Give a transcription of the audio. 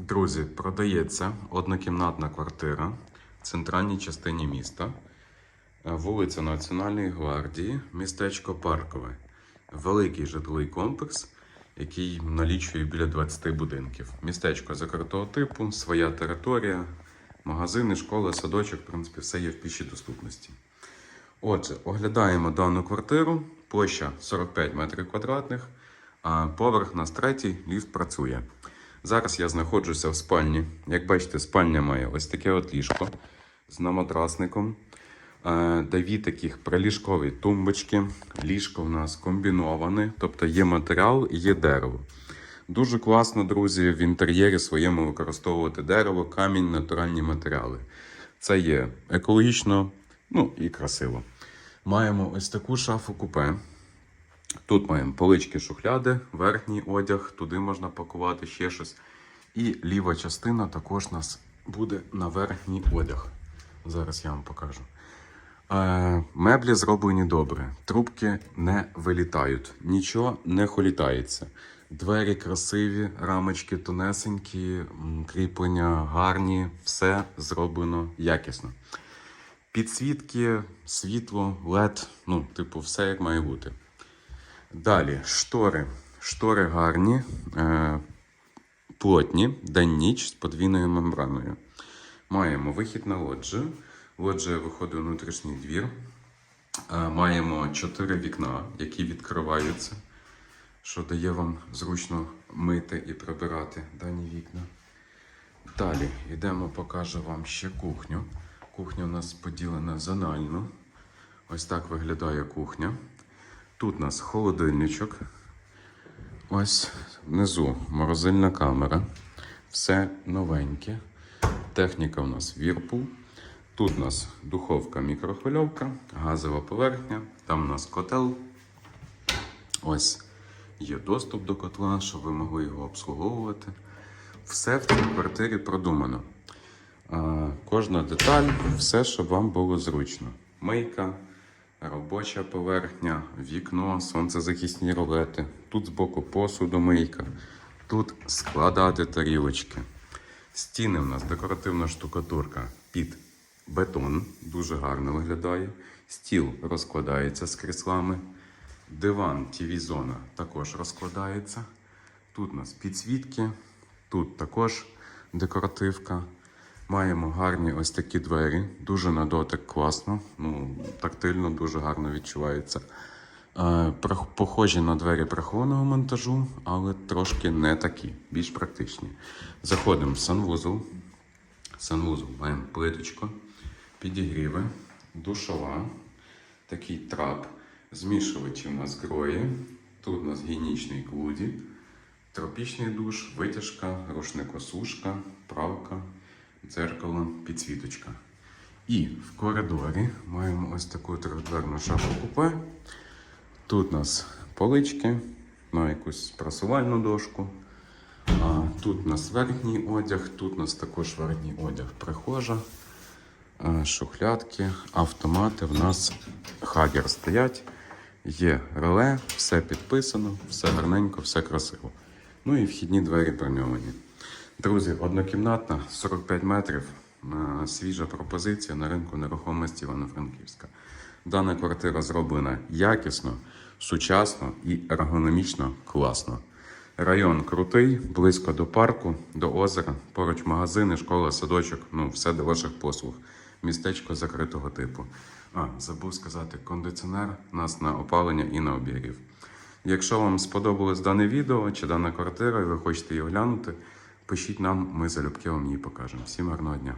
Друзі, продається однокімнатна квартира в центральній частині міста, Е, вулиця Національної гвардії, містечко Паркове. Великий житловий комплекс, який налічує біля 20 будинків. Містечко закритого типу, своя територія, магазини, школа, садочок, в принципі, все є в пішій доступності. Отже, оглядаємо дану квартиру, площа 45 метрів квадратних, а поверх нас третій, ліфт працює. Зараз я знаходжуся в спальні. Як бачите, спальня має ось таке от ліжко з наматрасником. Е, Дві таких приліжкові тумбочки. Ліжко в нас комбіноване, тобто є матеріал і є дерево. Дуже класно, друзі, в інтер'єрі своєму використовувати дерево, камінь, натуральні матеріали. Це є екологічно, ну і красиво. Маємо ось таку шафу купе. Тут маємо полички шухляди, верхній одяг, туди можна пакувати ще щось. І ліва частина також у нас буде на верхній одяг. Зараз я вам покажу. Е, меблі зроблені добре, трубки не вилітають, нічого не холітається. Двері красиві, рамочки тонесенькі, кріплення гарні, все зроблено якісно. Підсвітки, світло, LED, ну, типу, все як має бути. Далі, штори. Штори гарні, е, плотні, день-ніч з подвійною мембраною. Маємо вихід на лоджію. Лоджія виходить у внутрішній двір. Е, маємо чотири вікна, які відкриваються, що дає вам зручно мити і прибирати дані вікна. Далі йдемо, покажу вам ще кухню. Кухня у нас поділена зонально. Ось так виглядає кухня. Тут у нас холодильничок. Ось внизу морозильна камера. Все новеньке. Техніка у нас Whirlpool. Тут у нас духовка мікрохвильовка, газова поверхня. Там у нас котел. Ось є доступ до котла, щоб ви могли його обслуговувати. Все в цій квартирі продумано. Кожна деталь, все, щоб вам було зручно. Мийка, робоча поверхня, вікно, сонцезахисні ролети. Тут збоку посудомийка, тут складати тарілочки. Стіни в нас декоративна штукатурка під бетон, дуже гарно виглядає. Стіл розкладається з кріслами. Диван, тіві-зона також розкладається. Тут у нас підсвітки, тут також декоративка. Маємо гарні ось такі двері, дуже на дотик класно, ну, тактильно, дуже гарно відчувається. Е, похожі на двері прихованого монтажу, але трошки не такі, більш практичні. Заходимо в санвузол. Санвузол маємо плиточку, підігріви, душова, такий трап, змішувачі у нас грої. Тут у нас гігієнічний клуді, тропічний душ, витяжка, рушникосушка, правка, дзеркало, підсвіточка. І в коридорі маємо ось таку трьохдверну шафу купе. Тут у нас полички на якусь прасувальну дошку. А, тут у нас верхній одяг, тут у нас також верхній одяг прихожа, шухлядки, автомати. В нас хагер стоять. Є реле, все підписано, все гарненько, все красиво. Ну і вхідні двері броньовані. Друзі, однокімнатна, 45 метрів. Свіжа пропозиція на ринку нерухомості Івано-Франківська. Дана квартира зроблена якісно, сучасно і ергономічно класно. Район крутий, близько до парку, до озера, поруч магазини, школа, садочок, ну все до ваших послуг. Містечко закритого типу. А, забув сказати, кондиціонер у нас на опалення і на обігрів. Якщо вам сподобалось дане відео чи дана квартира, і ви хочете її оглянути, пишіть нам, ми залюбки вам її покажемо. Всім гарного дня!